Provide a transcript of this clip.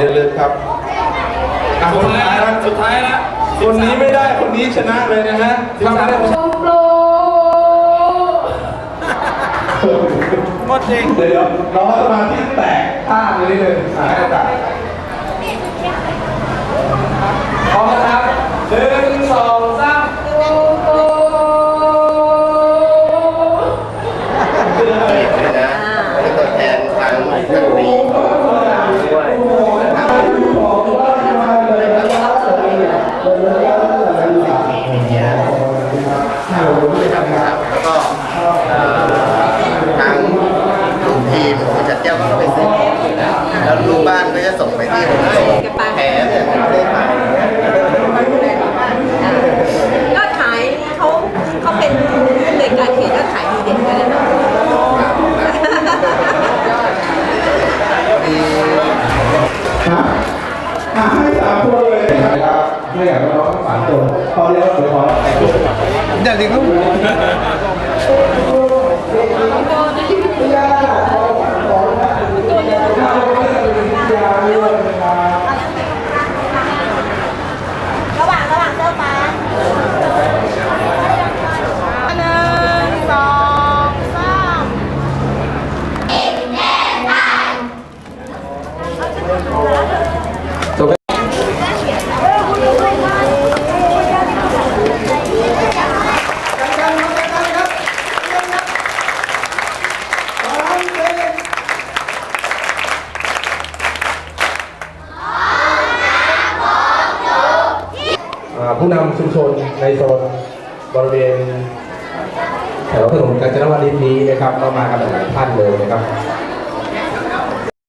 รับของเรียนลึกครับอะคนสุดท้ายนะสุดท้ายแล้วคนนี้ไม่ได้คนนี้ชนะเลยนะฮะทำได้หมดจริงเดี๋ยวเราสมาธิแตกข้างนิดนึงอะให้โอกาสพร้อมนะครับหนึ่งสองสามเป็นตัวแทนทางกระบี่ด้วยแล้วก็เอ่อทางลูกทีมคุณจัดแก็ไปซื้อแล้วลูกบ้านก็จะส่งไปที่ผมส่งแผลเนี่ยไม่ได้ไปก็ขายเขาเขาเป็นเด็กการเขียนก็ขายดีเด่นกันเลยนะให้สามตัวเลยนะครับให้กับน้องสามตัวพอแล้วเดี๋ยวขอแต่งตัวอย่าลืมระหว่างระหว่างเสื้อฟ้าหนึ่งสองสาม ผู้นำชุมชนในโซนบริเวณแถวถนนกาญจนวนิชนี้นะครับก็มากันหลายท่านเลยนะครับ